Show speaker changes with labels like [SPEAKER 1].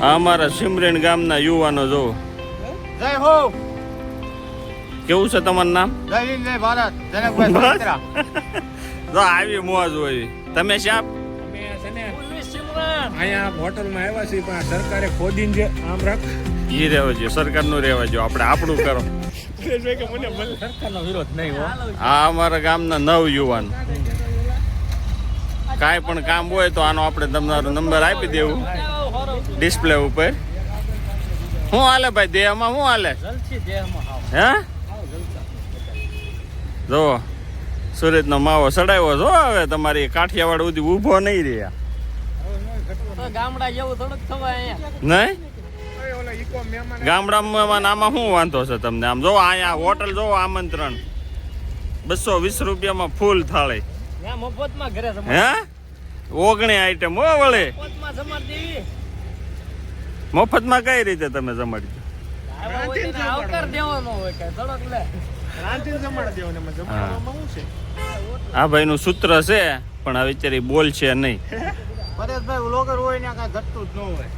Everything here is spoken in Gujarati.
[SPEAKER 1] આ અમારા સિમરેન ગામના યુવાનો જો.
[SPEAKER 2] જય હો.
[SPEAKER 1] કેવું છે તમારું નામ?
[SPEAKER 2] જય હિન્દ જય ભારત. જનકભાઈ
[SPEAKER 1] બસ.
[SPEAKER 2] સુમિત્રા.
[SPEAKER 1] જો આવી મોજ હોય. તમે
[SPEAKER 3] અમે છે ને અહીંયા હોટલમાં આવ્યા છીએ પણ સરકારે ખોદીને જે આમ રાખ.
[SPEAKER 1] ઈ રહેવા જોઈએ સરકારનું રહેવા જો આપણે આપણું કરો.
[SPEAKER 3] સરકારનો વિરોધ નહીં હો.
[SPEAKER 1] આ અમારા ગામના નવ યુવાન. કાંઈ પણ કામ હોય તો આનો આપણે તમારો નંબર આપી દેવું. ડિસ્પ્લે ઉપર. શું હાલે ભાઈ દેહમાં શું હાલે? હે? જો સુરતનો માવો સડાવ્યો છો હવે તમારી કાઠિયાવાડ સુધી ઊભો નહીં રહ્યા.
[SPEAKER 4] ગામડા જેવું થોડુંક થવાય
[SPEAKER 1] નહીં?
[SPEAKER 3] ઓલા ઈકો મહેમાન
[SPEAKER 1] ગામડામાં આમાં શું વાંધો છે તમને? આમ જો અહીંયા હોટલ જો આમંત્રણ. બસો વીસ રૂપિયામાં ફૂલ થાળી. હે? ઓગણી આઈટમ હો વળે.
[SPEAKER 4] મફતમાં
[SPEAKER 1] કઈ રીતે તમે જમાડજો? આ ભાઈનું સૂત્ર છે પણ આ વિચારી બોલ છે નહીં.
[SPEAKER 2] પરેશભાઈ લોગર હોય ને કાંઈ ઘટતું જ ન હોય.